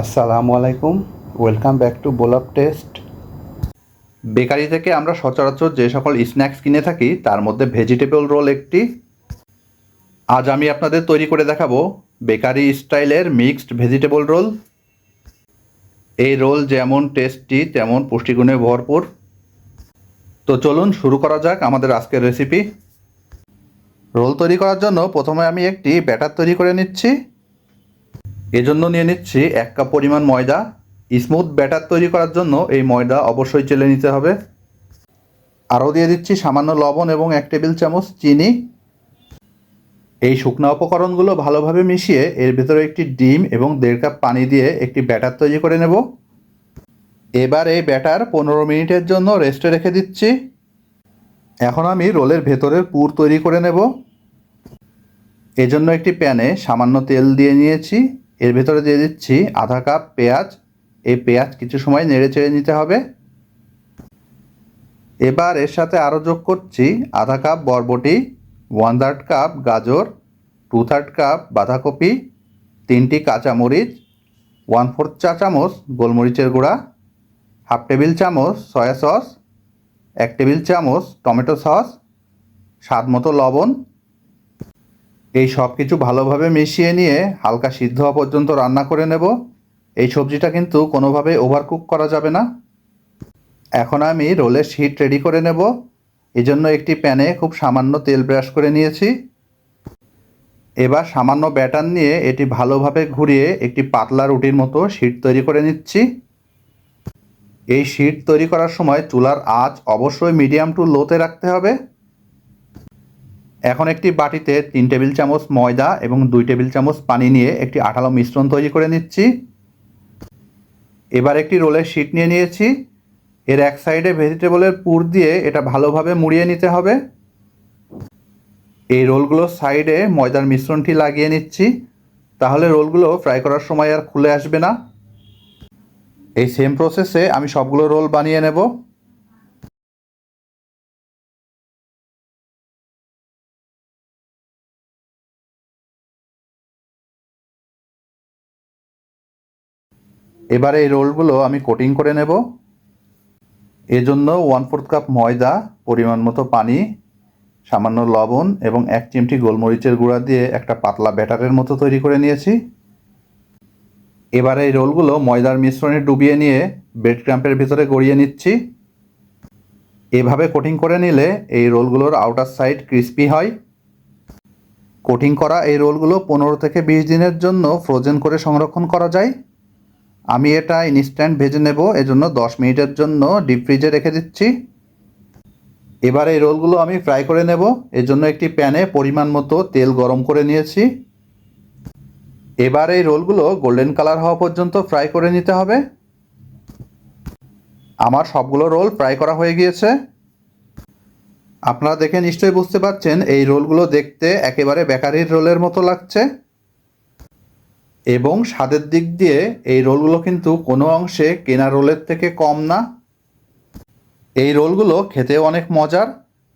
আসসালামু আলাইকুম। Welcome back to বোলাপ টেস্ট বেকারি থেকে আমরা সচরাচর যে সকল স্ন্যাক্স কিনে থাকি, তার মধ্যে ভেজিটেবল রোল একটি। আজ আমি আপনাদের তৈরি করে দেখাবো বেকারি স্টাইলের মিক্সড ভেজিটেবল রোল এই রোল যেমন টেস্টি তেমন পুষ্টিগুণে ভরপুর। তো চলুন শুরু করা যাক আমাদের আজকের রেসিপি রোল তৈরি করার জন্য প্রথমে আমি একটি ব্যাটার তৈরি করে নিচ্ছি। এজন্য নিয়ে নিচ্ছি এক কাপ পরিমাণ ময়দা। স্মুথ ব্যাটার তৈরি করার জন্য এই ময়দা অবশ্যই চেলে নিতে হবে। আরও দিয়ে দিচ্ছি সামান্য লবণ এবং এক টেবিল চামচ চিনি। এই শুকনো উপকরণগুলো ভালোভাবে মিশিয়ে এর ভেতরে একটি ডিম এবং দেড় কাপ পানি দিয়ে একটি ব্যাটার তৈরি করে নেব। এবার এই ব্যাটার পনেরো মিনিটের জন্য রেস্টে রেখে দিচ্ছি। এখন আমি রোলের ভেতরের পুর তৈরি করে নেব। এজন্য একটি প্যানে সামান্য তেল দিয়ে নিয়েছি। এর ভেতরে দিয়ে দিচ্ছি আধা কাপ পেঁয়াজ। এই পেঁয়াজ কিছু সময় নেড়ে চেড়ে নিতে হবে। এবার এর সাথে আরও যোগ করছি আধা কাপ বরবটি ওয়ান থার্ড কাপ গাজর টু থার্ড কাপ বাঁধাকপি, তিনটি কাঁচামরিচ ওয়ান ফোর্থ চা চামচ গোলমরিচের গুঁড়া হাফ টেবিল চামচ সয়া সস এক টেবিল চামচ টমেটো সস স্বাদ মতো লবণ এই সব কিছু ভালোভাবে মিশিয়ে নিয়ে হালকা সিদ্ধ হওয়া পর্যন্ত রান্না করে নেব। এই সবজিটা কিন্তু কোনোভাবে ওভারকুক করা যাবে না। এখন আমি রোলের শিট রেডি করে নেব। এজন্য একটি প্যানে খুব সামান্য তেল ব্রাশ করে নিয়েছি। এবার সামান্য ব্যাটার নিয়ে এটি ভালোভাবে ঘুরিয়ে একটি পাতলা রুটির মতো শিট তৈরি করে নিচ্ছি। এই শিট তৈরি করার সময় চুলার আঁচ অবশ্যই মিডিয়াম টু লোতে রাখতে হবে। এখন একটি বাটিতে তিন টেবিল চামচ ময়দা এবং দুই টেবিল চামচ পানি নিয়ে একটি আঠালো মিশ্রণ তৈরি করে নিচ্ছি। এবার একটি রোলের শিট নিয়ে নিয়েছি। এর এক সাইডে ভেজিটেবলের পুর দিয়ে এটা ভালোভাবে মুড়িয়ে নিতে হবে। এই রোলগুলোর সাইডে ময়দার মিশ্রণটি লাগিয়ে নিচ্ছি। তাহলে রোলগুলো ফ্রাই করার সময় আর খুলে আসবে না। এই সেম প্রসেসে আমি সবগুলো রোল বানিয়ে নেব। এবার এই রোলগুলো আমি কোটিং করে নেব। এজন্য ওয়ান ফোর্থ কাপ ময়দা, পরিমাণ মতো পানি, সামান্য লবণ এবং এক চিমটি গোলমরিচের গুঁড়া দিয়ে একটা পাতলা ব্যাটারের মতো তৈরি করে নিয়েছি। এবার এই রোলগুলো ময়দার মিশ্রণে ডুবিয়ে নিয়ে ব্রেড ক্রাম্পের ভিতরে গড়িয়ে নিচ্ছি। এভাবে কোটিং করে নিলে এই রোলগুলোর আউটার সাইড ক্রিস্পি হয়। কোটিং করা এই রোলগুলো পনেরো থেকে বিশ দিনের জন্য ফ্রোজেন করে সংরক্ষণ করা যায়। আমি এটা ইনস্ট্যান্ট ভেজে নেব, এজন্য দশ মিনিটের জন্য ডিপ ফ্রিজে রেখে দিচ্ছি। এবার এই রোলগুলো আমি ফ্রাই করে নেব, এজন্য একটি প্যানে পরিমাণ মতো তেল গরম করে নিয়েছি। এবার এই রোলগুলো গোল্ডেন কালার হওয়া পর্যন্ত ফ্রাই করে নিতে হবে। আমার সবগুলো রোল ফ্রাই করা হয়ে গিয়েছে। আপনারা দেখে নিশ্চয়ই বুঝতে পারছেন, এই রোলগুলো দেখতে একেবারে বেকারির রোলের মতো লাগছে। এবং স্বাদের দিক দিয়ে এই রোলগুলো কিন্তু কোনো অংশে কেনা রোলের থেকে কম না। এই রোলগুলো খেতেও অনেক মজার।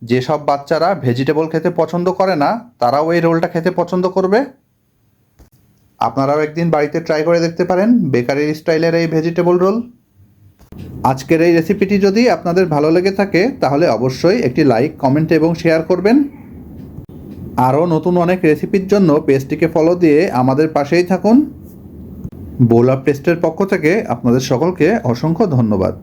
যেসব বাচ্চারা ভেজিটেবল খেতে পছন্দ করে না, তারাও এই রোলটা খেতে পছন্দ করবে। আপনারাও একদিন বাড়িতে ট্রাই করে দেখতে পারেন বেকারির স্টাইলের এই ভেজিটেবল রোল। আজকের এই রেসিপিটি যদি আপনাদের ভালো লেগে থাকে, তাহলে অবশ্যই একটি লাইক, কমেন্ট এবং শেয়ার করবেন। আরও নতুন অনেক রেসিপির জন্য পেজটিকে ফলো দিয়ে আমাদের পাশেই থাকুন। বোলা পেস্টের পক্ষ থেকে আপনাদের সকলকে অসংখ্য ধন্যবাদ।